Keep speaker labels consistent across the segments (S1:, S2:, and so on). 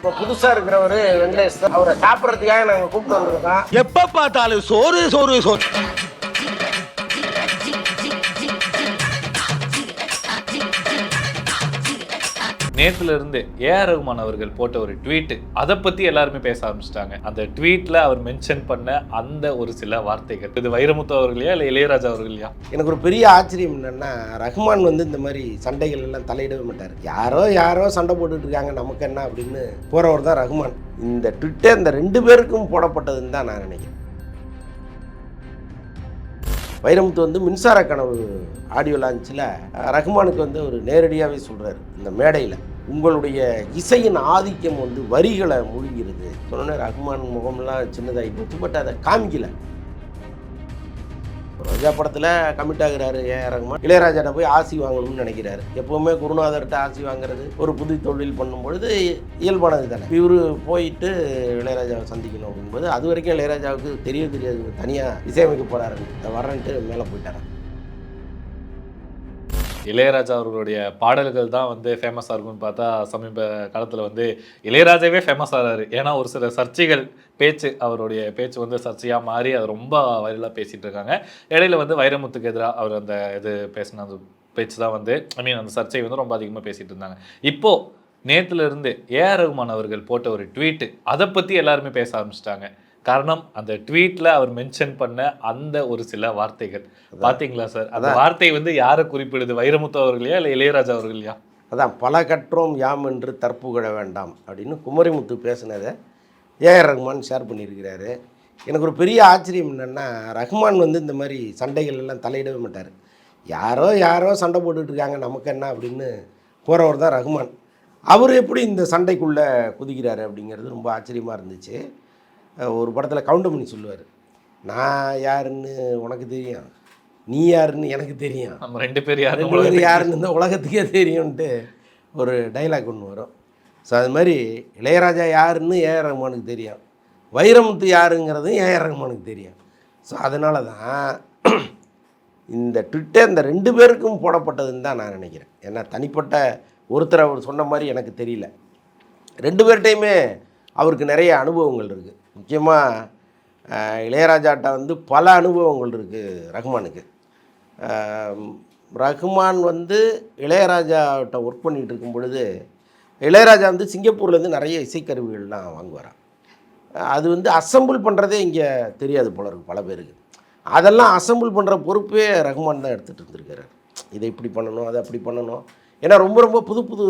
S1: இப்போ புதுசா இருக்கிறவரு வெங்கடேஷ் அவரை சாப்பிட்றதுக்காக நாங்கள் கூப்பிட்டு வந்திருக்கோம்.
S2: எப்ப பார்த்தாலும் சோறு சோறு சோறு.
S3: நேத்துல இருந்து ஏஆர் ரகுமான் அவர்கள் போட்ட ஒரு ட்வீட் அதை பத்தி எல்லாருமே பேச ஆரம்பிச்சிட்டாங்க. அந்த ட்வீட்ல அவர் மென்ஷன் பண்ண அந்த ஒரு சில வார்த்தைகள். இது வைரமுத்து அவர்களையா இல்ல இளையராஜா அவர்களையா
S1: எனக்கு ஒரு பெரிய ஆச்சரியம் என்னன்னா ரஹ்மான் வந்து இந்த மாதிரி சண்டைகள் எல்லாம் தலையிடவே மாட்டார். யாரோ யாரோ சண்டை போட்டுட்டு இருக்காங்க நமக்கு என்ன அப்படின்னு போறவர் தான் ரஹ்மான் இந்த ட்விட்டர் இந்த ரெண்டு பேருக்கும் போடப்பட்டதுன்னு தான் நான் நினைக்கிறேன். வைரமுத்து வந்து மின்சார கனவு ஆடியோ லான்ச்சில் ரஹ்மானுக்கு வந்து ஒரு நேரடியாகவே சொல்கிறாரு இந்த மேடையில். உங்களுடைய இசையின் ஆதிக்கம் வந்து வரிகளை மூழ்கிறது. சொன்னோன்னே ரஹ்மான் முகம்லாம் சின்னதாகி போச்சு பட் அதை காமிக்கல. ரோஜா படத்தில் கமிட் ஆகிறாரு ஏ ரஹ்மான் இளையராஜாட்ட போய் ஆசி வாங்கணும்னு நினைக்கிறாரு. எப்பவுமே குருநாதர்கிட்ட ஆசி வாங்குறது ஒரு புது தொழில் பண்ணும்பொழுது இயல்பானது தானே. இவர் போயிட்டு இளையராஜாவை சந்திக்கணும் அப்படிங்கும்போது அது வரைக்கும் இளையராஜாவுக்கு தெரிய தெரியாது. தனியாக இசையமைக்க போகிறாரு இந்த மேலே போயிட்டாரன்
S3: இளையராஜா அவர்களுடைய பாடல்கள் தான் வந்து ஃபேமஸாக இருக்கும்னு பார்த்தா சமீப காலத்தில் வந்து இளையராஜாவே ஃபேமஸ் ஆகிறாரு ஏன்னா ஒரு சில சர்ச்சைகள் பேச்சு அவருடைய பேச்சு வந்து சர்ச்சையாக மாறி அது ரொம்ப வைரலாக பேசிகிட்டு இருக்காங்க. இடையில வந்து வைரமுத்துக்கு எதிராக அவர் அந்த இது பேசின அந்த பேச்சு தான் வந்து ஐ மீன் அந்த சர்ச்சை வந்து ரொம்ப அதிகமாக பேசிகிட்டு இருந்தாங்க. இப்போது நேற்றுலேருந்து ஏஆர் ரகுமான் அவர்கள் போட்ட ஒரு ட்வீட்டு அதை பற்றி எல்லாருமே பேச ஆரம்பிச்சிட்டாங்க. காரணம் அந்த ட்வீட்ல அவர் மென்ஷன் பண்ண அந்த ஒரு சில வார்த்தைகள். பாத்தீங்களா சார்? அந்த வார்த்தை வந்து யாரை குறிப்பிடுது? வைரமுத்து அவர்களையா இல்லை இளையராஜா அவர்களையா?
S1: அதான் பல கற்றோம் யாம் என்று தற்புகழ வேண்டாம் அப்படின்னு குமரிமுத்து பேசினதை ஏஆர் ரஹ்மான் ஷேர் பண்ணியிருக்கிறாரு. எனக்கு ஒரு பெரிய ஆச்சரியம் என்னென்னா ரஹ்மான் வந்து இந்த மாதிரி சண்டைகள் எல்லாம் தலையிடவே மாட்டார். யாரோ யாரோ சண்டை போட்டுட்டு இருக்காங்க நமக்கு என்ன அப்படின்னு போகிறவர் தான் ரஹ்மான் அவர் எப்படி இந்த சண்டைக்குள்ளே குதிக்கிறாரு அப்படிங்கிறது ரொம்ப ஆச்சரியமாக இருந்துச்சு. ஒரு படத்தில் கவுண்டமணி சொல்லுவார். நான் யாருன்னு உனக்கு தெரியும். நீ யாருன்னு எனக்கு தெரியும்.
S3: நம்ம ரெண்டு பேர் யாரும்
S1: ரெண்டு பேர் யாருன்னு இந்த உலகத்துக்கே தெரியும்ன்ட்டு ஒரு டைலாக் ஒன்று வரும். ஸோ அது மாதிரி இளையராஜா யாருன்னு ஏஆர் ரஹ்மானுக்கு தெரியும். வைரமுத்து யாருங்கிறதும் ஏஆர் ரஹ்மானுக்கு தெரியும். ஸோ அதனால தான் இந்த ட்விட்டர் இந்த ரெண்டு பேருக்கும் போடப்பட்டதுன்னு தான் நான் நினைக்கிறேன். ஏன்னா தனிப்பட்ட ஒருத்தர் அவர் சொன்ன மாதிரி எனக்கு தெரியல. ரெண்டு பேர்கிட்டையுமே அவருக்கு நிறைய அனுபவங்கள் இருக்குது முக்கியமாக இளையராஜாட்ட வந்து பல அனுபவங்கள் இருக்குது ரஹ்மானுக்கு ரஹ்மான் வந்து இளையராஜாட்ட ஒர்க் பண்ணிகிட்டு இருக்கும் பொழுது இளையராஜா வந்து சிங்கப்பூர்லேருந்து நிறைய இசைக்கருவிகள்லாம் வாங்குவாராம். அது வந்து அசெம்பிள் பண்ணுறதே இங்கே தெரியாது போல இருக்கு பல பேருக்கு. அதெல்லாம் அசம்பிள் பண்ணுற பொறுப்பே ரஹ்மான் தான் எடுத்துகிட்டு இருந்திருக்காரு இதை இப்படி பண்ணணும் அதை அப்படி பண்ணணும். ஏன்னா ரொம்ப ரொம்ப புது புது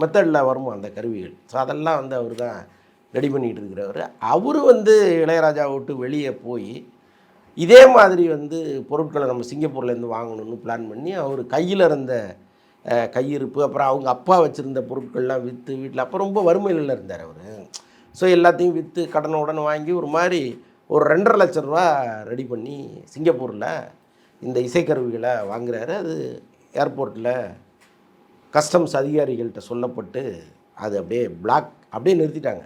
S1: மெத்தடில் வருமா அந்த கருவிகள்? ஸோ அதெல்லாம் வந்து அவர் தான் ரெடி பண்ணிகிட்டு இருக்கிறவர். அவர் வந்து இளையராஜா விட்டு வெளியே போய் இதே மாதிரி வந்து பொருட்களை நம்ம சிங்கப்பூர்லேருந்து வாங்கணும்னு பிளான் பண்ணி அவர் கையில் இருந்த கையிருப்பு அப்புறம் அவங்க அப்பா வச்சுருந்த பொருட்கள்லாம் விற்று வீட்டில் அப்போ ரொம்ப வறுமையில் இருந்தார் அவர். ஸோ எல்லாத்தையும் விற்று கடனை உடனே வாங்கி ஒரு மாதிரி ஒரு ரெண்டரை லட்ச ரூபா ரெடி பண்ணி சிங்கப்பூரில் இந்த இசைக்கருவிகளை வாங்குறாரு. அது ஏர்போர்ட்டில் கஸ்டம்ஸ் அதிகாரிகள்கிட்ட சொல்லப்பட்டு அது அப்படியே பிளாக் அப்படியே நிறுத்திட்டாங்க.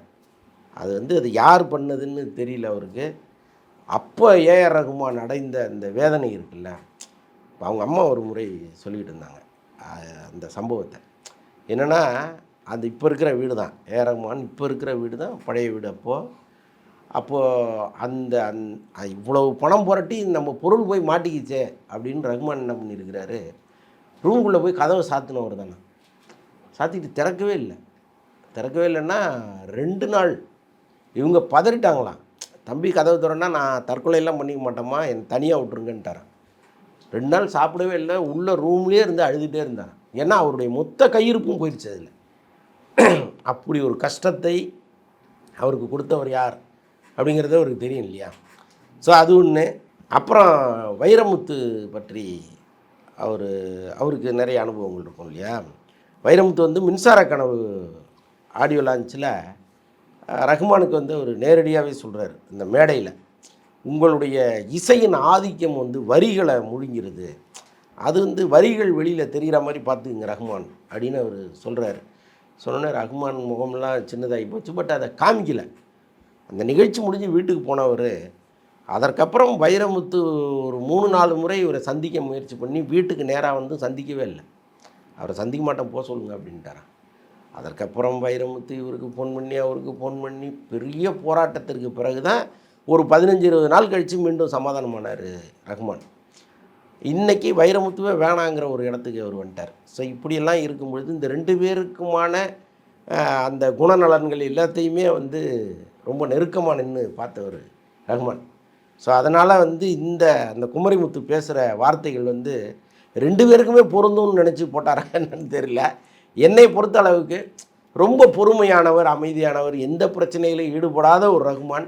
S1: அது வந்து அது யார் பண்ணதுன்னு தெரியல அவருக்கு. அப்போ ஏஆர் ரகுமான் அடைந்த அந்த வேதனை இருக்குல்ல அவங்க அம்மா ஒரு முறை சொல்லிக்கிட்டு இருந்தாங்க அந்த சம்பவத்தை. என்னென்னா அது இப்போ இருக்கிற வீடு தான். ஏஆர் ரகுமான் இப்போ இருக்கிற வீடு தான் பழைய வீடு அப்போது அப்போது அந்த அந் இவ்வளவு பணம் புரட்டி நம்ம பொருள் போய் மாட்டிக்கிச்சே அப்படின்னு ரகுமான் என்ன பண்ணியிருக்கிறாரு ரூம்குள்ளே போய் கதவை சாத்தினவர் தானே. சாத்திட்டு திறக்கவே இல்லை. திறக்கவே இல்லைன்னா ரெண்டு நாள் இவங்க பதறிட்டாங்களாம் தம்பி கதவு திறன்னா நான் தற்கொலையெல்லாம் பண்ணிக்க மாட்டோமா என் தனியாக விட்ருங்கன்ட்டாரன் ரெண்டு நாள் சாப்பிடவே இல்லை உள்ள ரூம்லேயே இருந்து அழுதுகிட்டே இருந்தார் ஏன்னா அவருடைய மொத்த கையிருப்பும் போயிடுச்சு அதில். அப்படி ஒரு கஷ்டத்தை அவருக்கு கொடுத்தவர் யார்? அப்படிங்கிறது அவருக்கு தெரியும் இல்லையா? ஸோ அது ஒன்று அப்புறம் வைரமுத்து பற்றி அவர் அவருக்கு நிறைய அனுபவங்கள் இருக்கும் இல்லையா? வைரமுத்து வந்து மின்சார கனவு ஆடியோ லான்ச்சில் ரஹ்மானுக்கு வந்து அவர் நேரடியாகவே சொல்கிறார் இந்த மேடையில் உங்களுடைய இசையின் ஆதிக்கம் வந்து வரிகளை முழுங்கிறது. அது வந்து வரிகள் வெளியில் தெரிகிற மாதிரி பார்த்துக்குங்க ரஹ்மான் அப்படின்னு அவர் சொல்கிறாரு சொன்னோன்னே ரஹ்மான் முகம்லாம் சின்னதாகி போச்சு. பட் அதை காமிக்கல. அந்த நிகழ்ச்சி முடிஞ்சு வீட்டுக்கு போனவர் அதற்கப்புறம் வைரமுத்து ஒரு மூணு நாலு முறை இவரை சந்திக்க முயற்சி பண்ணி வீட்டுக்கு நேராக வந்து சந்திக்கவே இல்லை. அவரை சந்திக்க மாட்டேன் போக சொல்லுங்கள் அப்படின்ட்டாரான் அதற்கப்புறம் வைரமுத்து இவருக்கு ஃபோன் பண்ணி அவருக்கு ஃபோன் பண்ணி பெரிய போராட்டத்திற்கு பிறகு தான் ஒரு பதினஞ்சு இருபது நாள் கழித்து மீண்டும் சமாதானமானார் ரஹ்மான். இன்றைக்கி வைரமுத்துவே வேணாங்கிற ஒரு இடத்துக்கு அவர் வந்துட்டார். ஸோ இப்படியெல்லாம் இருக்கும் பொழுது இந்த ரெண்டு பேருக்குமான அந்த குணநலன்கள் எல்லாத்தையுமே வந்து ரொம்ப நெருக்கமாக நின்று பார்த்தவர் ரஹ்மான். ஸோ அதனால் வந்து இந்த அந்த குமரிமுத்து பேசுகிற வார்த்தைகள் வந்து ரெண்டு பேருக்குமே பொருந்தும்னு நினச்சி போட்டாரா என்னன்னு தெரியல. என்னை பொறுத்த அளவுக்கு ரொம்ப பொறுமையானவர் அமைதியானவர் எந்த பிரச்சனையிலும் ஈடுபடாத ஒரு ரகுமான்.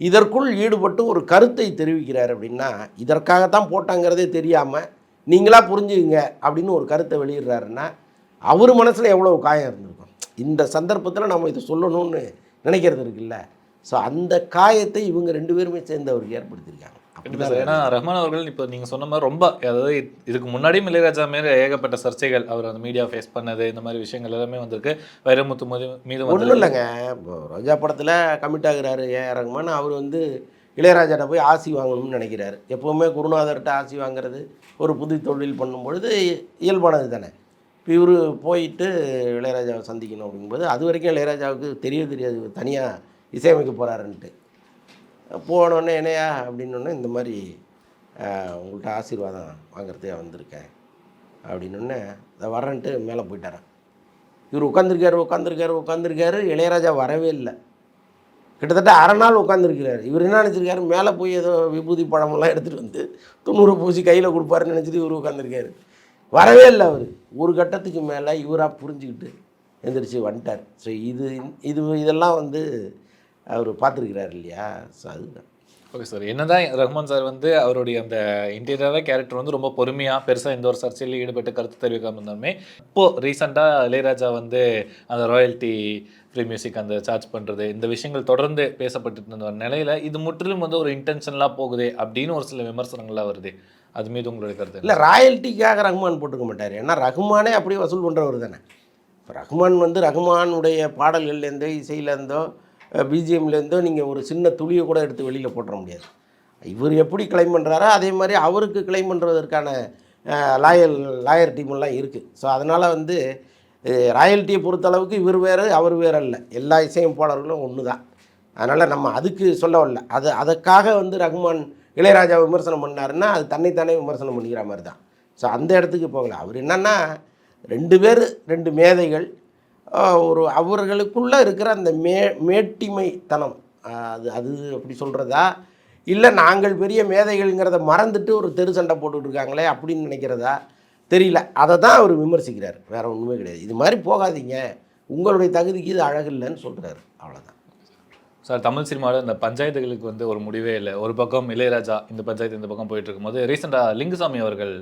S1: இதற்குள் ஈடுபட்டு ஒரு கருத்தை தெரிவிக்கிறார் அப்படின்னா இதற்காகத்தான் போட்டாங்கிறதே தெரியாமல் நீங்களாக புரிஞ்சுக்குங்க அப்படின்னு ஒரு கருத்தை வெளியிடுறாருன்னா அவர் மனசில் எவ்வளோ காயம் இருந்திருக்கும்? இந்த சந்தர்ப்பத்தில் நம்ம இதை சொல்லணும்னு நினைக்கிறது இருக்குல்ல. ஸோ அந்த காயத்தை இவங்க ரெண்டு பேருமே சேர்ந்து அவருக்கு ஏற்படுத்தியிருக்காங்க.
S3: ஏன்னா ரஹ்மான் அவர்கள் இப்போ நீங்க சொன்ன மாதிரி ரொம்ப அதாவது இதுக்கு முன்னாடியும் இளையராஜா மேல ஏகப்பட்ட சர்ச்சைகள் அவர் அந்த மீடியா ஃபேஸ் பண்ணது இந்த மாதிரி விஷயங்கள் எல்லாமே வந்திருக்கு. வைரமுத்து மீது மீது
S1: ஒன்றும் இல்லைங்க. ரோஜா படத்தில் கமிட் ஆகுறாரு. ஏ. ரஹ்மான் அவர் வந்து இளையராஜாட்ட போய் ஆசி வாங்கணும்னு நினைக்கிறாரு. எப்போவுமே குருநாதர்கிட்ட ஆசி வாங்குறது ஒரு புது தொழில் பண்ணும் பொழுது இயல்பானது தானே. இப்போ இவர் போயிட்டு இளையராஜாவை சந்திக்கணும் அப்படிங்கும்போது அது வரைக்கும் இளையராஜாவுக்கு தெரிய தெரியாது. தனியாக இசையமைக்க போகிறாருன்ட்டு போனோடனே என்னையா அப்படின்னோடனே இந்த மாதிரி உங்கள்கிட்ட ஆசீர்வாதம் வாங்குறதே வந்திருக்கேன். அப்படின்னோடனே அதை வரேன்ட்டு மேலே போயிட்டாரன் இவர் உட்காந்துருக்காரு உட்காந்துருக்காரு உட்காந்துருக்காரு இளையராஜா வரவே இல்லை. கிட்டத்தட்ட அரை நாள் உட்காந்துருக்கிறார் இவர் என்ன நினச்சிருக்காரு? மேலே போய் ஏதோ விபூதி பழமெல்லாம் எடுத்துகிட்டு வந்து தொண்ணூறு பூசி கையில் கொடுப்பாருன்னு நினச்சிட்டு இவர் உட்காந்துருக்காரு வரவே இல்லை அவர். ஒரு கட்டத்துக்கு மேலே இவராக புரிஞ்சுக்கிட்டு எந்திரிச்சு வந்துட்டார். ஸோ இது இது இதெல்லாம் வந்து அவர் பார்த்துருக்கிறாரு இல்லையா? ஸோ அதுதான்.
S3: ஓகே சார் என்னதான் ரஹ்மான் சார் வந்து அவருடைய அந்த இன்டீரியராக கேரக்டர் வந்து ரொம்ப பொறுமையா பெருசா இந்த ஒரு சர்ச்சையில் ஈடுபட்டு கருத்து தெரிவிக்காம இருந்தாலுமே இப்போ ரீசெண்டாக இளையராஜா வந்து அந்த ராயல்ட்டி ஃப்ரீ மியூசிக் அந்த சார்ஜ் பண்றது இந்த விஷயங்கள் தொடர்ந்து பேசப்பட்டு இருந்த நிலையில இது முற்றிலும் வந்து ஒரு இன்டென்ஷனலாக போகுதே அப்படின்னு ஒரு சில விமர்சனங்கள்லாம் வருது. அது மீது உங்களுடைய கருத்து?
S1: இல்லை ராயல்ட்டிக்காக ரஹ்மான் போட்டுக்க மாட்டார். ஏன்னா ரஹ்மானே அப்படியே வசூல் பண்ணுறவர் தானே இப்போ ரஹ்மான் வந்து ரஹ்மானுடைய பாடல்கள்லேருந்தோ இசையிலேருந்தோ பிஜிஎம்லேருந்தோ நீங்கள் ஒரு சின்ன துளியை கூட எடுத்து வெளியில் போட்டுற முடியாது. இவர் எப்படி கிளைம் பண்ணுறாரோ அதே மாதிரி அவருக்கு கிளைம் பண்ணுறதற்கான லாயல் லாயர் டீமெல்லாம் இருக்குது ஸோ அதனால் வந்து ராயல்ட்டியை பொறுத்தளவுக்கு இவர் வேறு அவர் வேறு அல்ல. எல்லா இசையமைப்பாளர்களும் ஒன்று தான் அதனால் நம்ம அதுக்கு சொல்ல வரல. அது அதுக்காக வந்து ரகுமான் இளையராஜா விமர்சனம் பண்ணாருன்னா அது தன்னைத்தானே விமர்சனம் பண்ணிக்கிற மாதிரி தான். ஸோ அந்த இடத்துக்கு போகல. அவர் என்னென்னா ரெண்டு பேர் ரெண்டு மேதைகள் ஒரு அவர்களுக்குள்ளே இருக்கிற அந்த மே மேட்டிமைத்தனம். அது அது அப்படி சொல்கிறதா இல்லை நாங்கள் பெரிய மேதைகள்ங்கிறத மறந்துட்டு ஒரு தெரு சண்டை போட்டுட்ருக்காங்களே அப்படின்னு நினைக்கிறதா? தெரியல. அதை தான் அவர் விமர்சிக்கிறார். வேறு ஒன்றுமே கிடையாது. இது மாதிரி போகாதீங்க. உங்களுடைய தகுதிக்கு இது அழகில்லைன்னு சொல்கிறாரு அவ்வளோதான்
S3: சார் தமிழ் சினிமாவில் இந்த பஞ்சாயத்துகளுக்கு வந்து ஒரு முடிவே இல்லை. ஒரு பக்கம் இளையராஜா இந்த பஞ்சாயத்து இந்த பக்கம் போயிட்டு இருக்கும்போது ரீசெண்டாக லிங்குசாமி அவர்கள்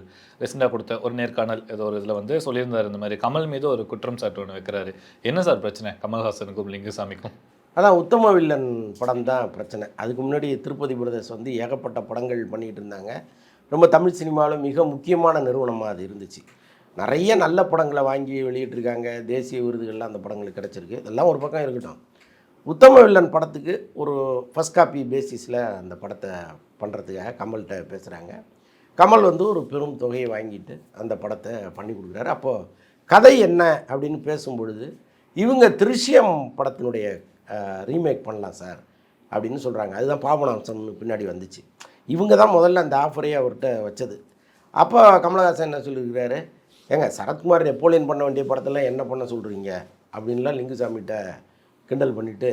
S3: ரீசெண்டாக கொடுத்த ஒரு நேர்காணல் ஏதோ ஒரு இதில் வந்து சொல்லியிருந்தார் இந்த மாதிரி கமல் மீது ஒரு குற்றம் சாட்டு ஒன்று வைக்கிறாரு. என்ன சார் பிரச்சனை கமல்ஹாசனுக்கும் லிங்குசாமிக்கும்?
S1: அதான் உத்தம வில்லன் படம் தான் பிரச்சனை. அதுக்கு முன்னாடி திருப்பதி பிரதர்ஸ் வந்து ஏகப்பட்ட படங்கள் பண்ணிகிட்டு இருந்தாங்க. ரொம்ப தமிழ் சினிமாவில் மிக முக்கியமான நிறுவனமாக அது இருந்துச்சு. நிறைய நல்ல படங்களை வாங்கி வெளியிட்டிருக்காங்க. தேசிய விருதுகள்லாம் அந்த படங்களுக்கு கிடச்சிருக்கு. இதெல்லாம் ஒரு பக்கம் இருக்கட்டும். உத்தம வில்லன் படத்துக்கு ஒரு ஃபஸ்ட் காப்பி பேசிஸில் அந்த படத்தை பண்ணுறதுக்காக கமல்கிட்ட பேசுகிறாங்க கமல் வந்து ஒரு பெரும் தொகையை வாங்கிட்டு அந்த படத்தை பண்ணி கொடுக்குறாரு. அப்போது கதை என்ன அப்படின்னு பேசும்பொழுது இவங்க திருஷ்யம் படத்தினுடைய ரீமேக் பண்ணலாம் சார் அப்படின்னு சொல்கிறாங்க அதுதான் பாபநாசம்னு பின்னாடி வந்துச்சு. இவங்க தான் முதல்ல அந்த ஆஃபரையே அவர்கிட்ட வச்சது. அப்போ கமலஹாசன் என்ன சொல்லியிருக்கிறாரு? ஏங்க சரத்குமார் நெப்போலியன் பண்ண வேண்டிய படத்தெல்லாம் என்ன பண்ண சொல்கிறீங்க அப்படின்லாம் லிங்குசாமிகிட்ட கிண்டல் பண்ணிவிட்டு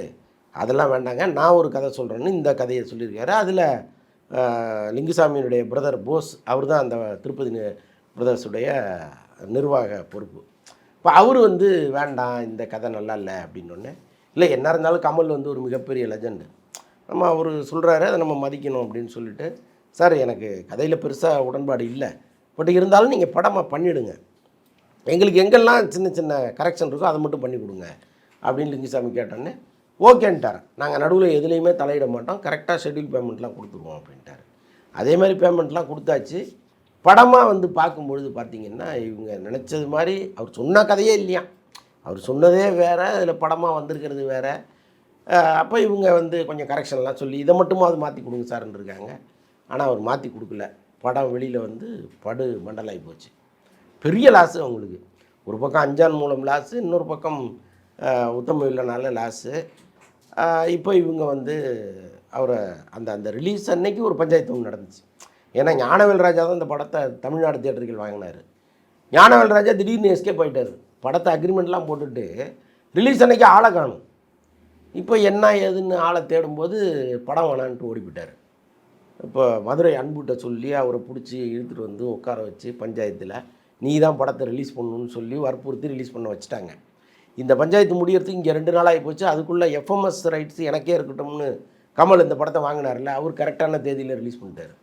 S1: அதெல்லாம் வேண்டாங்க நான் ஒரு கதை சொல்கிறேன்னு இந்த கதையை சொல்லியிருக்காரு. அதில் லிங்குசாமியினுடைய பிரதர் போஸ் அவர் தான் அந்த திருப்பதி பிரதர்ஸுடைய நிர்வாக பொறுப்பு. இப்போ அவர் வந்து வேண்டாம் இந்த கதை நல்லா இல்லை அப்படின்னொன்னே இல்லை என்ன இருந்தாலும் கமல் வந்து ஒரு மிகப்பெரிய லெஜண்டு நம்ம அவர் சொல்கிறாரு அதை நம்ம மதிக்கணும் அப்படின்னு சொல்லிட்டு சார் எனக்கு கதையில் பெருசாக உடன்பாடு இல்லை. பட் இருந்தாலும் நீங்கள் படமாக பண்ணிவிடுங்க எங்களுக்கு எங்கெல்லாம் சின்ன சின்ன கரெக்ஷன் இருக்கோ அதை மட்டும் பண்ணி கொடுங்க. அப்படின்னு லிங்குசாமி கேட்டோன்னே ஓகேன்ட்டார். நாங்கள் நடுவில் எதுலேயுமே தலையிட மாட்டோம். கரெக்டாக ஷெட்யூல் பேமெண்ட்லாம் கொடுத்துருவோம் அப்படின்ட்டார். அதே மாதிரி பேமெண்ட்லாம் கொடுத்தாச்சு. படமாக வந்து பார்க்கும்பொழுது பார்த்தீங்கன்னா இவங்க நினச்சது மாதிரி அவர் சொன்ன கதையே இல்லையா? அவர் சொன்னதே வேறு அதில் படமாக வந்திருக்கிறது வேறு. அப்போ இவங்க வந்து கொஞ்சம் கரெக்ஷன்லாம் சொல்லி இதை மட்டுமாவது மாற்றி கொடுங்க சார்ன்னு இருக்காங்க ஆனால் அவர் மாற்றி கொடுக்கல. படம் வெளியில் வந்து படு மண்டலாகி போச்சு. பெரிய லாஸு அவங்களுக்கு. ஒரு பக்கம் அஞ்சான் மூலம் லாஸு இன்னொரு பக்கம் உத்தம இல்லைனால லாஸு. இப்போ இவங்க வந்து அவரை அந்த அந்த ரிலீஸ் அன்னைக்கு ஒரு பஞ்சாயத்து ஒன்று நடந்துச்சு. ஏன்னா ஞானவேல் ராஜா தான் இந்த படத்தை தமிழ்நாடு தியேட்டர்கள் வாங்கினார். ஞானவேல் ராஜா திடீர்னு எஸ்கேப் ஆகிட்டார் படத்தை அக்ரிமெண்ட்லாம் போட்டுட்டு ரிலீஸ் அன்னைக்கு ஆளை காணும். இப்போ என்ன ஏதுன்னு ஆளை தேடும்போது படம் வேணான்ட்டு ஓடி போயிட்டார். இப்போ மதுரை அன்புகிட்ட சொல்லி அவரை பிடிச்சி இழுத்துட்டு வந்து உட்கார வச்சு பஞ்சாயத்தில் நீ தான் படத்தை ரிலீஸ் பண்ணணும்னு சொல்லி வற்புறுத்தி ரிலீஸ் பண்ண வச்சுட்டாங்க. இந்த பஞ்சாயத்து முடியறதுக்கு இங்கே ரெண்டு நாள் ஆகி போச்சு. அதுக்குள்ளே எஃப்எம்எஸ் ரைட்ஸ் எனக்கே இருக்கட்டும்னு கமல் இந்த படத்தை வாங்கினார்ல அவர் கரெக்டான தேதியில் ரிலீஸ் பண்ணிட்டார்.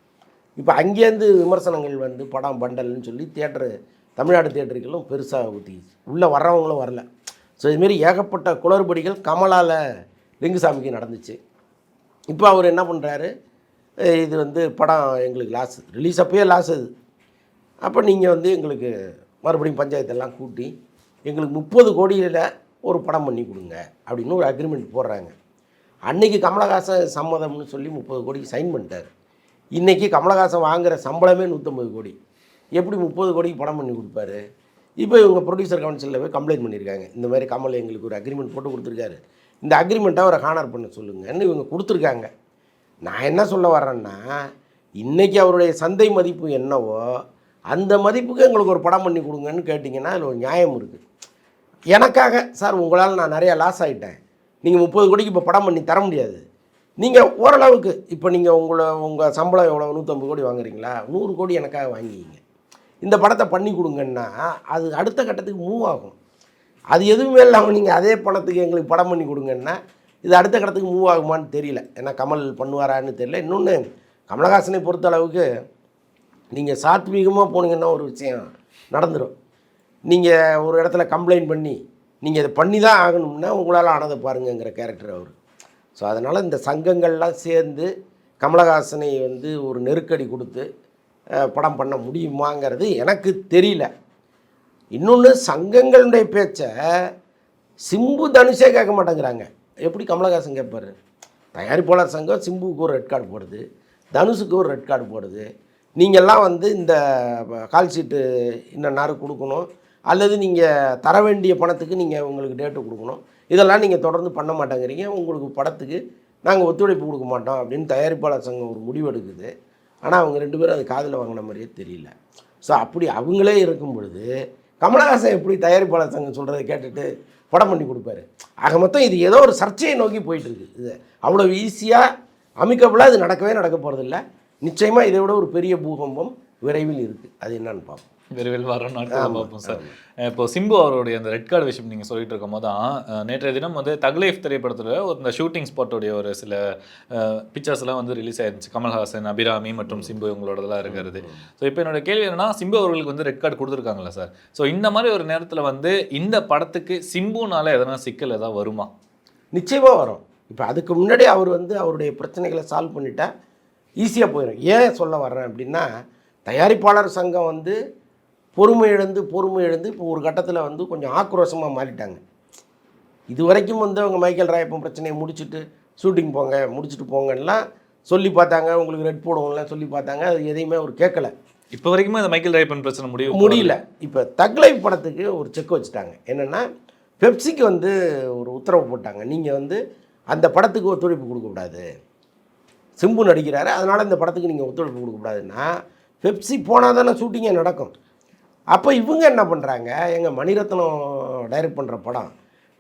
S1: இப்போ அங்கேருந்து விமர்சனங்கள் வந்து படம் பண்டல்னு சொல்லி தேட்ரு தமிழ்நாடு தேட்டருக்கெல்லாம் பெருசாக ஊற்றிக்கிச்சு உள்ளே வர்றவங்களும் வரல. ஸோ இதுமாரி ஏகப்பட்ட குளறுபடிகள் கமலால் லிங்குசாமிக்கு நடந்துச்சு. இப்போ அவர் என்ன பண்ணுறாரு இது வந்து படம் எங்களுக்கு லாஸ் ரிலீஸ் அப்பயே லாஸ் அது. அப்போ நீங்கள் வந்து எங்களுக்கு மறுபடியும் பஞ்சாயத்தெல்லாம் கூட்டி எங்களுக்கு முப்பது கோடியில் ஒரு படம் பண்ணி கொடுங்க அப்படின்னு ஒரு அக்ரிமெண்ட் போடுறாங்க. அன்னைக்கு கமலஹாசன் சம்மதம்னு சொல்லி முப்பது கோடிக்கு சைன் பண்ணிட்டார். இன்றைக்கி கமலஹாசன் வாங்குகிற சம்பளமே நூற்றம்பது கோடி. எப்படி முப்பது கோடிக்கு படம் பண்ணி கொடுப்பாரு? இப்போ இவங்க ப்ரொடியூசர் கவுன்சிலில் போய் கம்ப்ளைண்ட் பண்ணியிருக்காங்க இந்த மாதிரி கமல் எங்களுக்கு ஒரு அக்ரிமெண்ட் போட்டு கொடுத்துருக்காரு. இந்த அக்ரிமெண்ட்டை அவரை ஹானர் பண்ண சொல்லுங்கன்னு இவங்க கொடுத்துருக்காங்க. நான் என்ன சொல்ல வர்றேன்னா இன்றைக்கி அவருடைய சந்தை மதிப்பு என்னவோ அந்த மதிப்புக்கு எங்களுக்கு ஒரு படம் பண்ணி கொடுங்கன்னு கேட்டிங்கன்னா அதில் ஒரு நியாயம் இருக்குது எனக்காக சார் உங்களால் நான் நிறையா லாஸ் ஆகிட்டேன் நீங்கள் முப்பது கோடிக்கு இப்போ படம் பண்ணி தர முடியாது. நீங்கள் ஓரளவுக்கு இப்போ நீங்கள் உங்களை உங்கள் சம்பளம் எவ்வளோ நூற்றம்பது கோடி வாங்குறீங்களா? நூறு கோடி எனக்காக வாங்கிக்கிங்க. இந்த படத்தை பண்ணி கொடுங்கன்னா அது அடுத்த கட்டத்துக்கு மூவ் ஆகும். அது எதுவுமே இல்லாமல் நீங்கள் அதே பணத்துக்கு எங்களுக்கு படம் பண்ணி கொடுங்கன்னா இது அடுத்த கட்டத்துக்கு மூவ் ஆகுமான்னு தெரியல. ஏன்னா கமல் பண்ணுவாரான்னு தெரியல. இன்னொன்று கமலஹாசனை பொறுத்த அளவுக்கு நீங்கள் சாத்வீகமாக போனீங்கன்னா ஒரு விஷயம் நடந்துடும் நீங்கள் ஒரு இடத்துல கம்ப்ளைண்ட் பண்ணி நீங்கள் இதை பண்ணி தான் ஆகணும்னா உங்களால் ஆனதை பாருங்கங்கிற கேரக்டர் அவர். ஸோ அதனால் இந்த சங்கங்கள்லாம் சேர்ந்து கமலஹாசனை வந்து ஒரு நெருக்கடி கொடுத்து படம் பண்ண முடியுமாங்கிறது எனக்கு தெரியல. இன்னொன்று சங்கங்களுடைய பேச்சை சிம்பு தனுஷே கேட்க மாட்டேங்கிறாங்க. எப்படி கமலஹாசன் கேட்பாரு? தயாரிப்பாளர் சங்கம் சிம்புவுக்கு ஒரு ரெட் கார்டு போடுது தனுஷுக்கு ஒரு ரெட் கார்டு போடுது. நீங்கள்லாம் வந்து இந்த கால் ஷீட்டு இன்ன நேரம் கொடுக்கணும். அல்லது நீங்கள் தர வேண்டிய பணத்துக்கு நீங்கள் உங்களுக்கு டேட்டு கொடுக்கணும். இதெல்லாம் நீங்கள் தொடர்ந்து பண்ண மாட்டேங்கிறீங்க. உங்களுக்கு படத்துக்கு நாங்கள் ஒத்துழைப்பு கொடுக்க மாட்டோம் அப்படின்னு தயாரிப்பாளர் சங்கம் ஒரு முடிவு எடுக்குது. ஆனால் அவங்க ரெண்டு பேரும் அது காதில் வாங்கின மாதிரியே தெரியல. ஸோ அப்படி அவங்களே இருக்கும் பொழுது கமலஹாசன் எப்படி தயாரிப்பாளர் சங்கம் சொல்கிறத கேட்டுட்டு படம் பண்ணி கொடுப்பாரு? ஆக மொத்தம் இது ஏதோ ஒரு சர்ச்சையை நோக்கி போயிட்டுருக்கு இது அவ்வளோ ஈஸியாக அமிக்கபுளாக இது நடக்கவே நடக்க போகிறதில்ல நிச்சயமாக இதை விட ஒரு பெரிய பூகம்பம் விரைவில் இருக்குது அது என்னன்னு பார்ப்போம்.
S3: விரைவில் வரும் நாட்கள் பார்ப்போம் சார். இப்போ சிம்பு அவருடைய அந்த ரெட் கார்டு விஷயம் நீங்கள் சொல்லிட்டு இருக்கும் போது தான் நேற்றைய தினம் வந்து தக்லைஃப் திரைப்படத்தில் ஒரு இந்த ஷூட்டிங் ஸ்பாட்டோடைய ஒரு சில பிக்சர்ஸ்லாம் வந்து ரிலீஸ் ஆயிருந்துச்சு. கமல்ஹாசன் அபிராமி மற்றும் சிம்பு இவங்களோடதெல்லாம் இருக்கிறது. ஸோ இப்போ என்னோட கேள்வி என்னன்னா சிம்பு அவர்களுக்கு வந்து ரெட் கார்டு கொடுத்துருக்காங்களா சார். ஸோ இந்த மாதிரி ஒரு நேரத்தில் வந்து இந்த படத்துக்கு சிம்புனால எதனா சிக்கல் ஏதாவது வருமா?
S1: நிச்சயமாக வரும். இப்போ அதுக்கு முன்னாடி அவர் வந்து அவருடைய பிரச்சனைகளை சால்வ் பண்ணிட்டா ஈஸியாக போயிடும் ஏன் சொல்ல வர்றேன் அப்படின்னா தயாரிப்பாளர் சங்கம் வந்து பொறுமை இழந்து பொறுமை இழந்து இப்போ ஒரு கட்டத்தில் வந்து கொஞ்சம் ஆக்ரோஷமாக மாறிட்டாங்க. இது வரைக்கும் வந்து அவங்க மைக்கேல் ராயப்பன் பிரச்சனையை முடிச்சுட்டு ஷூட்டிங் போங்க முடிச்சுட்டு போங்கலாம் சொல்லி பார்த்தாங்க. உங்களுக்கு ரெட் போடுவோம்லாம் சொல்லி பார்த்தாங்க. அது எதையுமே அவர் கேட்கல.
S3: இப்போ வரைக்குமே இந்த மைக்கேல் ரைப்பன் பிரச்சனை முடிவு
S1: முடியல. இப்போ தக்லைஃப் படத்துக்கு ஒரு செக் வச்சுட்டாங்க. என்னென்னா பெப்சிக்கு வந்து ஒரு உத்தரவு போட்டாங்க. நீங்கள் வந்து அந்த படத்துக்கு ஒத்துழைப்பு கொடுக்கக்கூடாது. சிம்பு நடிக்கிறாரு. அதனால் இந்த படத்துக்கு நீங்கள் ஒத்துழைப்பு கொடுக்கக்கூடாதுன்னா பெப்சி போனால் தானே ஷூட்டிங்கே நடக்கும். அப்போ இவங்க என்ன பண்ணுறாங்க எங்கள் மணிரத்னம் டைரக்ட் பண்ணுற படம்.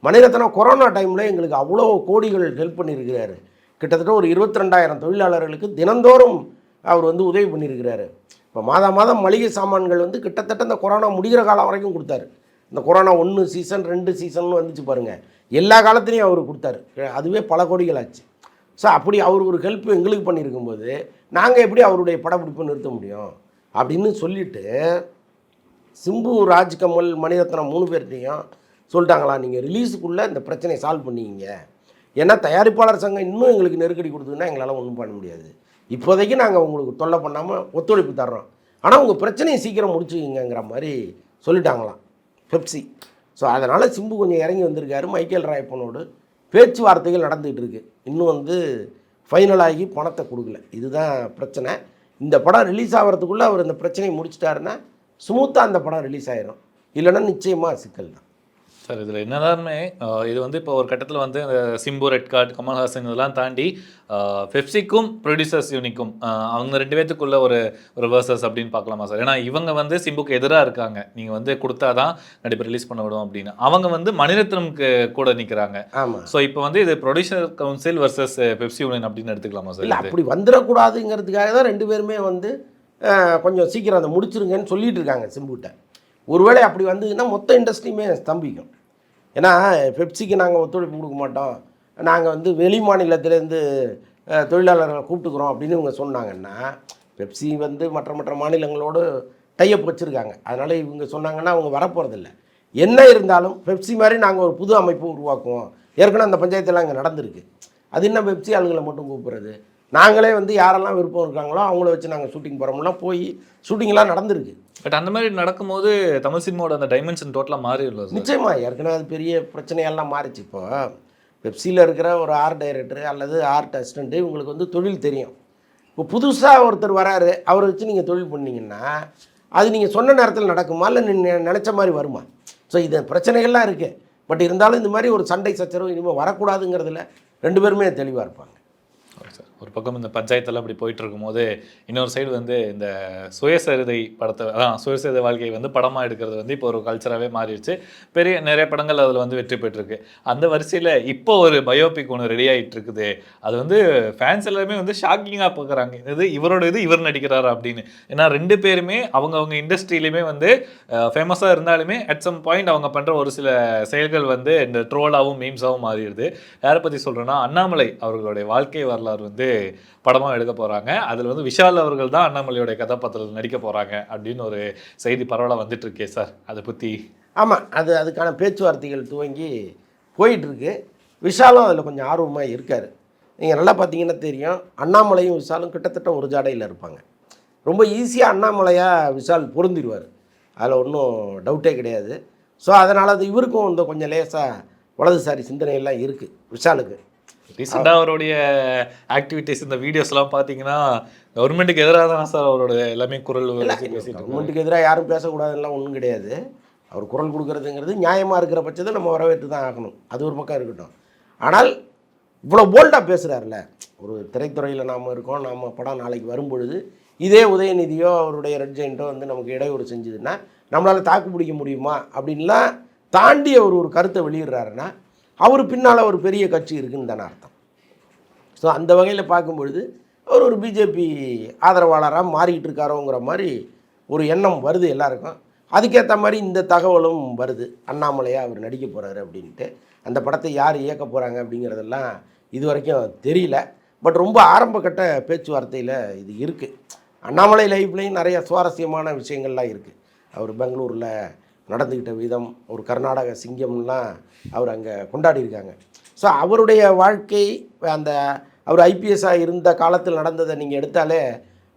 S1: மணிரத்னம் கொரோனா டைமில் எங்களுக்கு அவ்வளோ கோடிகள் ஹெல்ப் பண்ணியிருக்கிறாரு. கிட்டத்தட்ட ஒரு இருபத்தி ரெண்டாயிரம் தொழிலாளர்களுக்கு தினந்தோறும் அவர் வந்து உதவி பண்ணியிருக்கிறாரு. இப்போ மாதம் மாதம் மளிகை சாமான்கள் வந்து கிட்டத்தட்ட இந்த கொரோனா முடிகிற காலம் வரைக்கும் கொடுத்தாரு. இந்த கொரோனா ஒன்று சீசன் ரெண்டு சீசன் வந்துச்சு பாருங்கள் எல்லா காலத்துலேயும் அவர் கொடுத்தாரு. அதுவே பல கோடிகள் ஆச்சு. ஸோ அப்படி அவர் ஒரு ஹெல்ப் எங்களுக்கு பண்ணியிருக்கும்போது நாங்கள் எப்படி அவருடைய படப்பிடிப்பை நிறுத்த முடியும்? அப்படின்னு சொல்லிவிட்டு சிம்பு ராஜ்கமல் மணிரத்னம் மூணு பேர்கிட்டையும் சொல்லிட்டாங்களா நீங்கள் ரிலீஸுக்குள்ளே இந்த பிரச்சனையை சால்வ் பண்ணிக்கிங்க ஏன்னா தயாரிப்பாளர் சங்கம் இன்னும் எங்களுக்கு நெருக்கடி கொடுத்ததுன்னா எங்களால் ஒன்றும் பண்ண முடியாது. இப்போதைக்கு நாங்கள் உங்களுக்கு தொல்லை பண்ணாமல் ஒத்துழைப்பு தர்றோம். ஆனால் உங்கள் பிரச்சனையை சீக்கிரம் முடிச்சுக்கிங்கிற மாதிரி சொல்லிட்டாங்களாம் பெப்சி. ஸோ அதனால் சிம்பு கொஞ்சம் இறங்கி வந்திருக்காரு மைக்கேல் ராயப்பனோடு. பேச்சுவார்த்தைகள் நடந்துகிட்டு இருக்கு. இன்னும் வந்து ஃபைனலாகி பணத்தை கொடுக்கல. இதுதான் பிரச்சனை. இந்த படம் ரிலீஸ் ஆகிறதுக்குள்ளே அவர் இந்த பிரச்சனையை முடிச்சிட்டாருன்னா ஸ்மூத்தாக அந்த படம் ரிலீஸ் ஆயிரும். இல்லைன்னா நிச்சயமாக சிக்கல் தான்.
S3: சார் இதில் என்னதானுமே இது வந்து இப்போ ஒரு கட்டத்தில் வந்து அந்த சிம்பு ரெட் கார்டு கமல்ஹாசன் இதெல்லாம் தாண்டி பெப்சிக்கும் ப்ரொடியூசர்ஸ் யூனிக்கும் அவங்க ரெண்டு பேத்துக்குள்ள ஒரு ஒரு வேர்சஸ் அப்படின்னு பார்க்கலாமா சார்? ஏன்னா இவங்க வந்து சிம்புக்கு எதிராக இருக்காங்க. நீங்கள் வந்து கொடுத்தாதான் கண்டிப்பாக ரிலீஸ் பண்ண விடும் அப்படின்னு. அவங்க வந்து மணிரத்னம்க்கு கூட நிற்கிறாங்க
S1: ஆமாம்
S3: ஸோ இப்போ வந்து இது producer council versus FEFSI union அப்படின்னு எடுத்துக்கலாமா சார்?
S1: அப்படி வந்துடக்கூடாதுங்கிறதுக்காக தான் ரெண்டு பேருமே வந்து கொஞ்சம் சீக்கிரம் அதை முடிச்சிருங்கன்னு சொல்லிட்டு இருக்காங்க சிம்புகிட்ட. ஒருவேளை அப்படி வந்ததுன்னா மொத்த இண்டஸ்ட்ரியுமே ஸ்தம்பிக்கும். ஏன்னா பெப்சிக்கு நாங்கள் ஒத்துழைப்பு கொடுக்க மாட்டோம். நாங்கள் வந்து வெளி மாநிலத்திலேருந்து தொழிலாளர்களை கூப்பிட்டுக்குறோம் அப்படின்னு இவங்க சொன்னாங்கன்னா பெப்சி வந்து மற்ற மற்ற மாநிலங்களோடு டையப் வச்சுருக்காங்க. அதனால் இவங்க சொன்னாங்கன்னா அவங்க வரப்போகிறதில்ல என்ன இருந்தாலும் பெப்சி மாதிரி நாங்கள் ஒரு புது அமைப்பு உருவாக்குவோம். ஏற்கனவே அந்த பஞ்சாயத்தெல்லாம் இங்கே நடந்திருக்கு. அது என்ன பெப்சி ஆளுங்களை மட்டும் கூப்பிட்றது? நாங்களே வந்து யாரெல்லாம் விருப்பம் இருக்காங்களோ அவங்கள வச்சு நாங்கள் ஷூட்டிங் போகிறோம்லாம் போய் ஷூட்டிங்லாம் நடந்திருக்கு.
S3: பட் அந்த மாதிரி நடக்கும்போது தமிழ் சினிமாவோட அந்த டைமென்ஷன் டோட்டலாக மாறிடும்ல சார்?
S1: நிச்சயமா. ஏற்கனவே அது பெரிய பிரச்சனையெல்லாம் மாறிச்சு இப்போ. வெப்சியில் இருக்கிற ஒரு ஆர்ட் டைரக்டர் அல்லது ஆர்ட் அசிஸ்டண்ட்டு இவங்களுக்கு வந்து தொழில் தெரியும். இப்போ புதுசாக ஒருத்தர் வராரு. அவரை வச்சு நீங்கள் தொழில் பண்ணீங்கன்னா அது நீங்கள் சொன்ன நேரத்தில் நடக்குமா? இல்லை நினச்ச மாதிரி வருமா? ஸோ இது பிரச்சனைகள்லாம் இருக்குது பட் இருந்தாலும் இந்த மாதிரி ஒரு சண்டை சச்சரவு இனிமேல் வரக்கூடாதுங்கிறதுல ரெண்டு பேருமே தெளிவாக இருப்பாங்க.
S3: சார். ஒரு பக்கம் இந்த பஞ்சாயத்தெல்லாம் அப்படி போயிட்டு இருக்கும்போது இன்னொரு சைடு வந்து இந்த சுயசரிதை படத்தை அதான் சுயசரிதை வாழ்க்கையை வந்து படமாக எடுக்கிறது வந்து இப்போ ஒரு கல்ச்சராகவே மாறிடுச்சு. பெரிய நிறைய படங்கள் அதில் வந்து வெற்றி பெற்றிருக்கு. அந்த வரிசையில் இப்போ ஒரு பயோபிக் ஒன்று ரெடி ஆகிட்டு இருக்குது அது வந்து ஃபேன்ஸ் எல்லாருமே வந்து ஷாக்கிங்காக பார்க்குறாங்க இது இவரோட இது இவர் நடிக்கிறாரு அப்படின்னு. ஏன்னா ரெண்டு பேருமே அவங்கவுங்க இண்டஸ்ட்ரியிலையுமே வந்து ஃபேமஸாக இருந்தாலுமே அட் சம் பாயிண்ட் அவங்க பண்ணுற ஒரு சில செயல்கள் வந்து இந்த ட்ரோலாகவும் மீம்ஸாகவும் மாறிடுது. யாரை பற்றி சொல்கிறேன்னா அண்ணாமலை அவர்களுடைய வாழ்க்கை வரலாறு வந்து படமாக எடுக்க போகிறாங்க அதில் வந்து விஷால் அவர்கள் தான் அண்ணாமலையோடைய கதாபாத்திரத்தில் நடிக்க போகிறாங்க அப்படின்னு ஒரு செய்தி பரவலாக வந்துட்டுருக்கே சார். அதை பற்றி
S1: ஆமாம் அது அதுக்கான பேச்சுவார்த்தைகள் துவங்கி போயிட்டுருக்கு. விஷாலும் அதில் கொஞ்சம் ஆர்வமாக இருக்கார். நீங்கள் நல்லா பார்த்தீங்கன்னா தெரியும் அண்ணாமலையும் விஷாலும் கிட்டத்தட்ட ஒரு ஜாடையில் இருப்பாங்க. ரொம்ப ஈஸியாக அண்ணாமலையாக விஷால் பொருந்திடுவார். அதில் ஒன்றும் டவுட்டே கிடையாது. ஸோ அதனால் அது இவருக்கும் இந்த கொஞ்சம் லேசாக வலதுசாரி சிந்தனையெல்லாம் இருக்குது விஷாலுக்கு.
S3: ரீசெண்டாக அவருடைய ஆக்டிவிட்டீஸ் இந்த வீடியோஸ்லாம் பார்த்தீங்கன்னா கவர்மெண்ட்டுக்கு எதிராக தான் சார் அவரோட எல்லாமே குரல்.
S1: கவர்மெண்ட்டுக்கு எதிராக யாரும் பேசக்கூடாதுலாம் ஒன்றும் கிடையாது. அவர் குரல் கொடுக்கறதுங்கிறது நியாயமாக இருக்கிற பட்சத்தை நம்ம வரவேற்று தான் ஆகணும். அது ஒரு பக்கம் இருக்கட்டும். ஆனால் இவ்வளோ போல்டாக பேசுகிறாருல ஒரு திரைத்துறையில் நாம் இருக்கோம் நாம் படம் நாளைக்கு வரும்பொழுது இதே உதயநிதியோ அவருடைய ரெட் ஜெயின்ட்டோ வந்து நமக்கு இடையூறு செஞ்சதுன்னா நம்மளால் தாக்கு பிடிக்க முடியுமா? அப்படின்லாம் தாண்டி அவர் ஒரு கருத்தை வெளியிடுறாருன்னா அவர் பின்னால் ஒரு பெரிய கட்சி இருக்குன்னு தானே அர்த்தம். ஸோ அந்த வகையில் பார்க்கும்பொழுது அவர் ஒரு பிஜேபி ஆதரவாளராக மாறிக்கிட்டு இருக்காரோங்கிற மாதிரி ஒரு எண்ணம் வருது எல்லாருக்கும். அதுக்கேற்ற மாதிரி இந்த தகவலும் வருது. அண்ணாமலையாக அவர் நடிக்க போகிறாரு அப்படின்ட்டு. அந்த படத்தை யார் இயக்க போகிறாங்க அப்படிங்கிறதெல்லாம் இது வரைக்கும் தெரியல. பட் ரொம்ப ஆரம்பக்கட்ட பேச்சுவார்த்தையில் இது இருக்குது அண்ணாமலை லைஃப்லேயும் நிறைய சுவாரஸ்யமான விஷயங்கள்லாம் இருக்குது அவர் பெங்களூரில் நடந்துக்கிட்ட விதம் ஒரு கர்நாடக சிங்கம்லாம் அவர் அங்கே கொண்டாடி இருக்காங்க ஸோ அவருடைய வாழ்க்கை அந்த அவர் ஐபிஎஸ்ஸாக இருந்த காலத்தில் நடந்ததை நீங்கள் எடுத்தாலே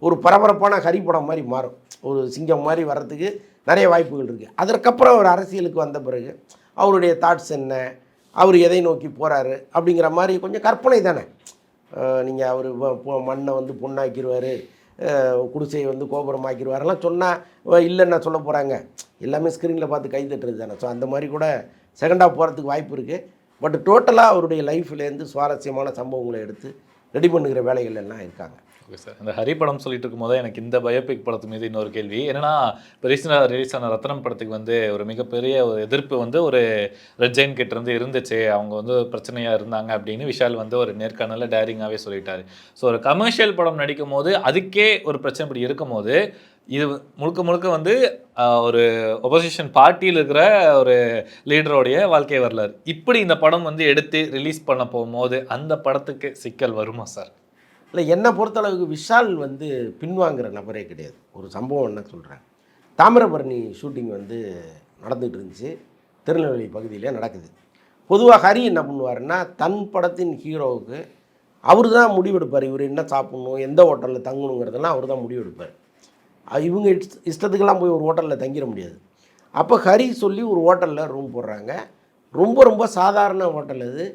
S1: ஒரு பரபரப்பான ஹரிப்படம் மாதிரி மாறும். ஒரு சிங்கம் மாதிரி வர்றதுக்கு நிறைய வாய்ப்புகள் இருக்குது அதற்கப்புறம் அவர் அரசியலுக்கு வந்த பிறகு அவருடைய தாட்ஸ் என்ன அவர் எதை நோக்கி போகிறாரு அப்படிங்கிற மாதிரி கொஞ்சம் கற்பனை தானே. நீங்கள் அவர் மண்ணை வந்து பொண்ணாக்கிடுவார் குடிசையை வந்து கோபுரமாக்கிடுவாரெல்லாம் சொன்னால் இல்லைன்னா சொல்ல போகிறாங்க எல்லாமே ஸ்க்ரீனில் பார்த்து கை தட்டுறது தானே. ஸோ அந்த மாதிரி கூட செகண்டாக போகிறதுக்கு வாய்ப்பு இருக்குது பட் டோட்டலாக அவருடைய லைஃப்லேருந்து சுவாரஸ்யமான சம்பவங்களை எடுத்து ரெடி பண்ணுகிற வேலைகள் எல்லாம் இருக்காங்க.
S3: Okay sir. இந்த ஹரி படம் சொல்லிட்டு இருக்கும்போது எனக்கு இந்த பயோபிக் படத்து மீது இன்னொரு கேள்வி. என்னன்னா இப்போ ரீசெண்டாக ரிலீஸ் ஆன ரத்னம் படத்துக்கு வந்து ஒரு மிகப்பெரிய ஒரு எதிர்ப்பு வந்து ஒரு ரெட் கிட்ட இருந்து இருந்துச்சு. அவங்க வந்து பிரச்சனையாக இருந்தாங்க அப்படின்னு விஷால் வந்து ஒரு நேர்காணல டேரிங்காகவே சொல்லிட்டாரு. ஸோ ஒரு கமர்ஷியல் படம் நடிக்கும் போது அதுக்கே ஒரு பிரச்சனை இப்படி இருக்கும் போது இது முழுக்க முழுக்க வந்து ஒரு ஒப்போசிஷன் பார்ட்டியில் இருக்கிற ஒரு லீடரோடைய வாழ்க்கை வரலாறு. இப்படி இந்த படம் வந்து எடுத்து ரிலீஸ் பண்ண போகும்போது அந்த படத்துக்கு சிக்கல் வருமா சார்?
S1: இல்லை என்னை பொறுத்தளவுக்கு விஷால் வந்து பின்வாங்குற நபரே கிடையாது. ஒரு சம்பவம் என்ன சொல்கிறேன் தாமிரபரணி ஷூட்டிங் வந்து நடந்துகிட்டு இருந்துச்சு. திருநெல்வேலி பகுதியிலே நடக்குது. பொதுவாக ஹரி என்ன பண்ணுவாருன்னா தன் படத்தின் ஹீரோவுக்கு அவர் தான் முடிவெடுப்பார். இவர் என்ன சாப்பிட்ணும் எந்த ஹோட்டலில் தங்கணுங்கிறதெல்லாம் அவர் தான் முடிவெடுப்பார். இவங்க இஷ்டத்துக்கெல்லாம் போய் ஒரு ஹோட்டலில் தங்கிட முடியாது. அப்போ ஹரி சொல்லி ஒரு ஹோட்டலில் ரூம் போடுறாங்க. ரொம்ப ரொம்ப சாதாரண ஹோட்டல் அது.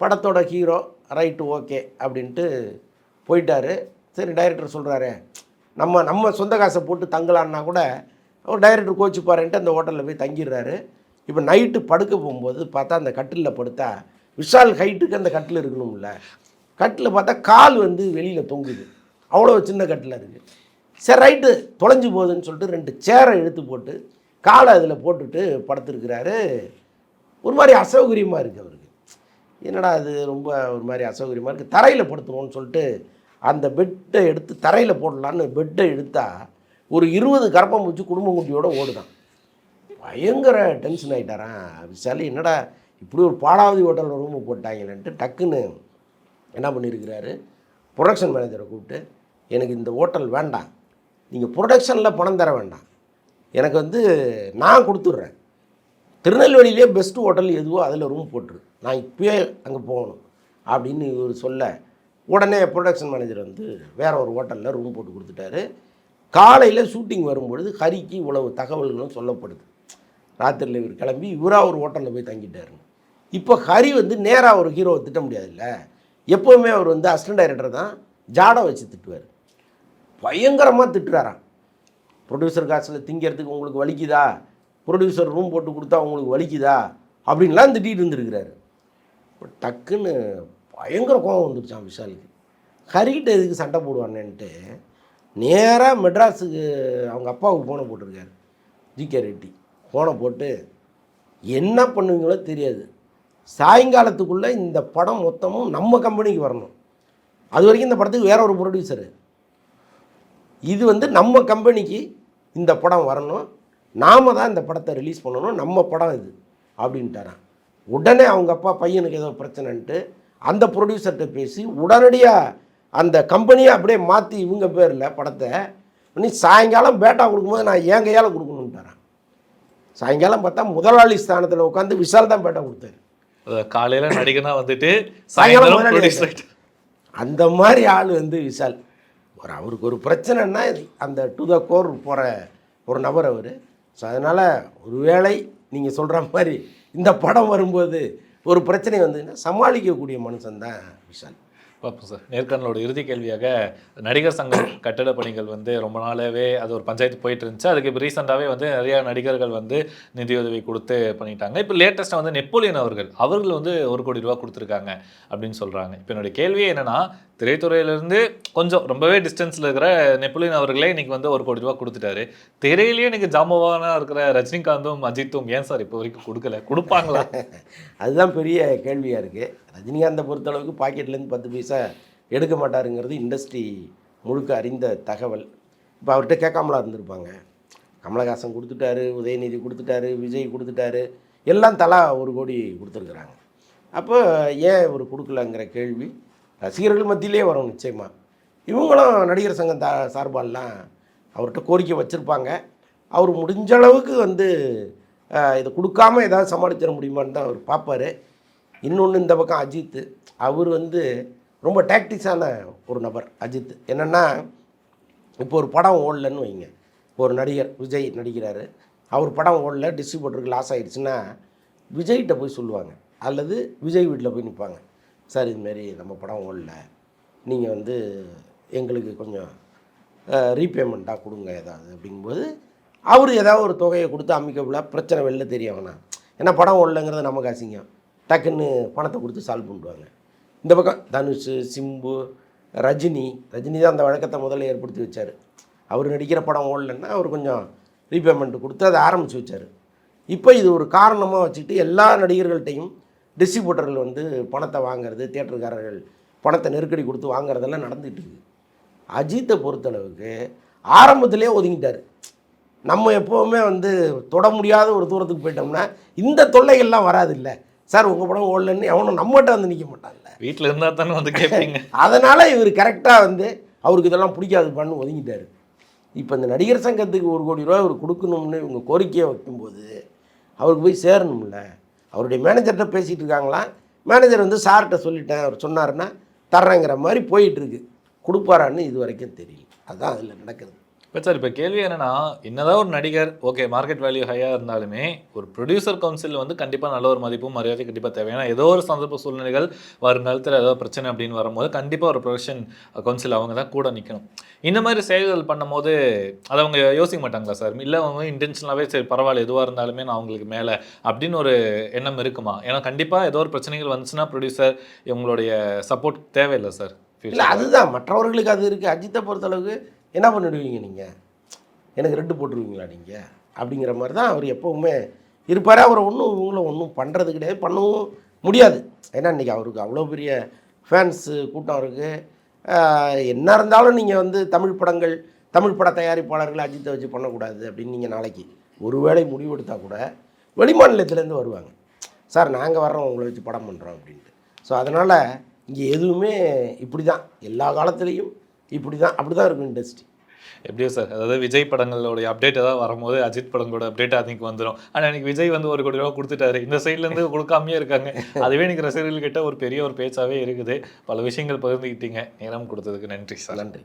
S1: படத்தோட ஹீரோ ரைட்டு ஓகே அப்படின்ட்டு போயிட்டாரு. சரி டைரக்டர் சொல்கிறாரு நம்ம நம்ம சொந்த காசை போட்டு தங்கலான்னா கூட அவர் டைரக்டர் கோச்சிப்பாருன்ட்டு அந்த ஹோட்டலில் போய் தங்கிடுறாரு. இப்போ நைட்டு படுக்க போகும்போது பார்த்தா அந்த கட்டிலில் படுத்தா விஷால் ஹைட்டுக்கு அந்த கட்டில் இருக்கணும்ல. கட்டில் பார்த்தா கால் வந்து வெளியில் தொங்குது. அவ்வளோ சின்ன கட்டில் இருக்குது சரி ரைட்டு தொலைஞ்சு போகுதுன்னு சொல்லிட்டு ரெண்டு சேரை இழுத்து போட்டு காலை அதில் போட்டுட்டு படுத்துருக்கிறாரு. ஒரு மாதிரி அசௌகரியமாக இருக்குது அவருக்கு. என்னடா அது ரொம்ப ஒரு மாதிரி அசௌகரியமாக இருக்குது தரையில் படுத்துருவோம்னு சொல்லிட்டு அந்த பெட்டை எடுத்து தரையில் போடலான்னு பெட்டை எடுத்தால் ஒரு இருபது கரப்பம் வச்சு குடும்ப குட்டியோடு ஓடுதான். பயங்கர டென்ஷன் ஆகிட்டாரான் விசாலி என்னடா இப்படி ஒரு பாடாவதி ஹோட்டலில் ரூமு போட்டாங்களேன்ட்டு டக்குன்னு என்ன பண்ணியிருக்கிறாரு ப்ரொடக்ஷன் மேனேஜரை கூப்பிட்டு எனக்கு இந்த ஹோட்டல் வேண்டாம். நீங்கள் ப்ரொடக்ஷனில் பணம் தர வேண்டாம். எனக்கு வந்து நான் கொடுத்துட்றேன். திருநெல்வேலியிலே பெஸ்ட் ஹோட்டல் எதுவோ அதில் ரூம் போட்டுரு. நான் இப்போயே அங்கே போகணும். அப்படின்னு இவர் சொல்ல உடனே ப்ரொடக்ஷன் மேனேஜர் வந்து வேற ஒரு ஹோட்டலில் ரூம் போட்டு கொடுத்துட்டாரு. காலையில் ஷூட்டிங் வரும்பொழுது ஹரிக்கு இவ்வளவு தகவல்களும் சொல்லப்படுது. ராத்திரியில் இவர் கிளம்பி இவராக ஒரு ஹோட்டலில் போய் தங்கிட்டாரு இப்போ ஹரி வந்து நேராக ஒரு ஹீரோவை திட்ட முடியாதுல்ல? எப்போவுமே அவர் வந்து அசிஸ்டன்ட் டைரக்டர் தான் ஜாடை வச்சு திட்டுவார். பயங்கரமாக திட்டுறாராம். ப்ரொடியூசர் காசில் திங்கிறதுக்கு உங்களுக்கு வலிக்குதா? ப்ரொடியூசர் ரூம் போட்டு கொடுத்தா உங்களுக்கு வலிக்குதா? அப்படின்லாம் திட்டிகிட்டு இருந்திருக்கிறாரு. டக்குன்னு பயங்கர கோபம் வந்துருச்சான் விஷாலுக்கு ஹரிகிட்ட எதுக்கு சண்டை போடுவானேன்ட்டு நேராக மெட்ராஸுக்கு அவங்க அப்பாவுக்கு ஃபோனை போட்டிருக்காரு. ஜிகே ரெட்டி. ஃபோனை போட்டு என்ன பண்ணுவீங்களோ தெரியாது. சாயங்காலத்துக்குள்ளே இந்த படம் மொத்தமும் நம்ம கம்பெனிக்கு வரணும். அது வரைக்கும் இந்த படத்துக்கு வேற ஒரு ப்ரொடியூசரு இது வந்து நம்ம கம்பெனிக்கு இந்த படம் வரணும். நாம தான் இந்த படத்தை ரிலீஸ் பண்ணணும். நம்ம படம் இது. அப்படின்ட்டாரான் உடனே அவங்க அப்பா பையனுக்கு ஏதோ பிரச்சனைன்ட்டு அந்த ப்ரொடியூசர்கிட்ட பேசி உடனடியாக அந்த கம்பெனியை அப்படியே மாற்றி இவங்க பேரில் படத்தை பண்ணி சாயங்காலம் பேட்டா கொடுக்கும்போது நான் என் கையால் கொடுக்கணுன்ட்டாரான் சாயங்காலம் பார்த்தா முதலாளி ஸ்தானத்தில் உட்காந்து விஷால் தான் பேட்டா கொடுத்தாரு.
S3: காலையில நடிகனா வந்துட்டு
S1: சாயங்காலம். அந்த மாதிரி ஆள் வந்து விஷால் ஒரு அவருக்கு ஒரு பிரச்சனைன்னா அந்த டு த கோர் போகிற ஒரு நபர் அவர். ஸோ அதனால் ஒருவேளை நீங்கள் சொல்கிற மாதிரி இந்த படம் வரும்போது ஒரு பிரச்சனை வந்துன்னா சமாளிக்கக்கூடிய மனுஷன் தான் விஷால்.
S3: பார்ப்போம் சார். நேர்காணலோட இறுதி கேள்வியாக நடிகர் சங்கம் கட்டட பணிகள் வந்து ரொம்ப நாளாகவே அது ஒரு பஞ்சாயத்து போயிட்டு இருந்துச்சு. அதுக்கு இப்போ ரீசெண்டாகவே வந்து நிறையா நடிகர்கள் வந்து நிதியுதவி கொடுத்து பண்ணிட்டாங்க. இப்போ லேட்டஸ்ட்டாக வந்து நெப்போலியன் அவர்கள் அவர்கள் வந்து ஒரு கோடி ரூபா கொடுத்துருக்காங்க அப்படின்னு சொல்கிறாங்க இப்போ என்னுடைய கேள்வியே என்னென்னா திரைத்துறையிலேருந்து கொஞ்சம் ரொம்பவே டிஸ்டன்ஸில் இருக்கிற நெப்போலியன் அவர்களே இன்னைக்கு வந்து ஒரு கோடி ரூபா கொடுத்துட்டாரு. திரையிலேயே இன்றைக்கி ஜாமவானாக இருக்கிற ரஜினிகாந்தும் அஜித்தும் ஏன் சார் இப்போ வரைக்கும் கொடுக்கல? கொடுப்பாங்களா?
S1: அதுதான் பெரிய கேள்வியாக இருக்குது ரஜினிகாந்தை பொறுத்தளவுக்கு பாக்கெட்லேருந்து பத்து பைசா எடுக்க மாட்டாருங்கிறது இண்டஸ்ட்ரி முழுக்க அறிந்த தகவல். இப்போ அவர்கிட்ட கேட்காமலா இருந்திருப்பாங்க. கமலஹாசன் கொடுத்துட்டாரு உதயநிதி கொடுத்துட்டாரு விஜய் கொடுத்துட்டாரு. எல்லாம் தலா ஒரு கோடி கொடுத்துருக்குறாங்க. அப்போ ஏன் இவர் கொடுக்கலங்கிற கேள்வி ரசிகர்கள் மத்தியிலே வரும் நிச்சயமாக இவங்களும் நடிகர் சங்கம் தா சார்பாலாம் அவர்கிட்ட கோரிக்கை வச்சுருப்பாங்க. அவர் முடிஞ்ச அளவுக்கு வந்து இதை கொடுக்காம ஏதாவது சமாளிச்சிட முடியுமான்னு தான் அவர் பார்ப்பாரு. இன்னொன்று இந்த பக்கம் அஜித் அவர் வந்து ரொம்ப டாக்டிக்ஸான ஒரு நபர் அஜித் என்னென்னா இப்போ ஒரு படம் ஓடலன்னு வைங்க. இப்போ ஒரு நடிகர் விஜய் நடிக்கிறார். அவர் படம் ஓடல டிஸ்ட்ரிபியூட்டருக்கு லாஸ் ஆயிடுச்சுன்னா விஜய்கிட்ட போய் சொல்லுவாங்க. அல்லது விஜய் வீட்டில் போய் நிற்பாங்க சார் இதுமாரி நம்ம படம் ஓடல. நீங்கள் வந்து எங்களுக்கு கொஞ்சம் ரீபேமெண்ட்டாக கொடுங்க ஏதாவது. அப்படிங்கும்போது அவர் ஏதாவது ஒரு தொகையை கொடுத்து அமைக்கப்பில் பிரச்சனை வெளில தெரிய ஏன்னா படம் ஓடலைங்கிறது நமக்கு அசிங்கம். டக்குன்னு பணத்தை கொடுத்து சால்வ் பண்ணிடுவாங்க இந்த பக்கம் தனுஷ் சிம்பு ரஜினி ரஜினி தான் அந்த வழக்கத்தை முதல்ல ஏற்படுத்தி வச்சார். அவர் நடிக்கிற படம் ஓடலைன்னா அவர் கொஞ்சம் ரீபேமெண்ட் கொடுத்து அதை ஆரம்பித்து வச்சார். இப்போ இது ஒரு காரணமாக வச்சுட்டு எல்லா நடிகர்கள்ட்டையும் டிஸ்ட்ரிபியூட்டர்கள் வந்து பணத்தை வாங்குறது தேட்டருக்காரர்கள் பணத்தை நெருக்கடி கொடுத்து வாங்குறதெல்லாம் நடந்துகிட்டு இருக்குது அஜித்தை பொறுத்தளவுக்கு ஆரம்பத்திலே ஒதுங்கிட்டார். நம்ம எப்போவுமே வந்து தொட முடியாத ஒரு தூரத்துக்கு போயிட்டோம்னா இந்த தொல்லைகள்லாம் வராது இல்லை சார் உங்கள் படம் ஓடலன்னு எவனும் நம்மகிட்ட வந்து நிற்க மாட்டான்ல.
S3: வீட்டில் இருந்தால் தானே வந்து கேட்பீங்க
S1: அதனால் இவர் கரெக்டாக வந்து அவருக்கு இதெல்லாம் பிடிக்காது பண்ணு ஒதுங்கிட்டார். இப்போ இந்த நடிகர் சங்கத்துக்கு ஒரு கோடி ரூபாய் அவர் கொடுக்கணும்னு இவங்க கோரிக்கையை வைக்கும்போது அவருக்கு போய் சேரணும்ல. அவருடைய மேனேஜர்கிட்ட பேசிகிட்டு இருக்காங்களா? மேனேஜர் வந்து சார்கிட்ட சொல்லிட்டேன். அவர் சொன்னாருன்னா தர்றேங்கிற மாதிரி போயிட்டுருக்கு கொடுப்பாரான்னு இது வரைக்கும் தெரியல. அதுதான் அதில் நடக்குது
S3: பட் சார் இப்போ கேள்வி என்னென்னா என்னதான் ஒரு நடிகர் ஓகே மார்க்கெட் வேல்யூ ஹையாக இருந்தாலுமே ஒரு ப்ரொடியூசர் கவுன்சில் வந்து கண்டிப்பாக நல்ல ஒரு மதிப்பும் மரியாதை கண்டிப்பாக தேவை. ஏன்னா ஏதோ ஒரு சந்தர்ப்ப சூழ்நிலைகள் வருங்காலத்தில் ஏதோ பிரச்சனை அப்படின்னு வரும்போது கண்டிப்பாக ஒரு ப்ரொஃபஷன் கவுன்சில் அவங்க தான் கூட நிற்கணும் இந்த மாதிரி செயல்கள் பண்ணும்போது அதை அவங்க யோசிக்க மாட்டாங்களா சார் இல்லை அவங்க இன்டென்ஷனாகவே சரி பரவாயில்ல எதுவாக இருந்தாலுமே நான் அவங்களுக்கு மேலே அப்படின்னு ஒரு எண்ணம் இருக்குமா? ஏன்னா கண்டிப்பாக ஏதோ ஒரு பிரச்சனைகள் வந்துச்சுன்னா ப்ரொடியூசர் இவங்களுடைய சப்போர்ட் தேவையில்லை சார்
S1: இல்லை அதுதான். மற்றவர்களுக்கு அது இருக்குது அஜித்தை பொறுத்தளவுக்கு என்ன பண்ணிடுவீங்க நீங்கள் எனக்கு ரெட்டு போட்டுருவீங்களா நீங்கள் அப்படிங்கிற மாதிரி தான் அவர் எப்போவுமே இருப்பார். அவரை ஒன்றும் இவங்கள ஒன்றும் பண்ணுறது கிடையாது பண்ணவும் முடியாது. ஏன்னா இன்றைக்கி அவருக்கு அவ்வளோ பெரிய ஃபேன்ஸு கூட்டம் இருக்குது என்ன இருந்தாலும் நீங்கள் வந்து தமிழ் படங்கள் தமிழ் பட தயாரிப்பாளர்கள் அஜித்தை வச்சு பண்ணக்கூடாது அப்படின்னு நீங்கள் நாளைக்கு ஒருவேளை முடிவெடுத்தால் கூட வெளிமாநிலத்துலேருந்து வருவாங்க. சார் நாங்கள் வர்றோம் உங்களை வச்சு படம் பண்ணுறோம் அப்படின்ட்டு. ஸோ அதனால் இங்கே எதுவுமே இப்படி தான் எல்லா காலத்துலேயும் இப்படி தான் அப்படி தான் இருக்கும் இண்டஸ்ட்ரி
S3: எப்படியோ சார் அதாவது விஜய் படங்களோட அப்டேட் ஏதாவது வரும்போது அஜித் படங்களோட அப்டேட் அதுக்கு வந்துடும் ஆனால் எனக்கு விஜய் வந்து ஒரு கோடி ரூபா கொடுத்துட்டாரு. இந்த சைட்லேருந்து கொடுக்காமையே இருக்காங்க. அதுவே எனக்கு ரசிகர்கள் கிட்ட ஒரு பெரிய ஒரு பேச்சாவே இருக்குது. பல விஷயங்கள் பகிர்ந்துக்கிட்டீங்க நேரம் கொடுத்ததுக்கு நன்றி சார்.
S1: நன்றி.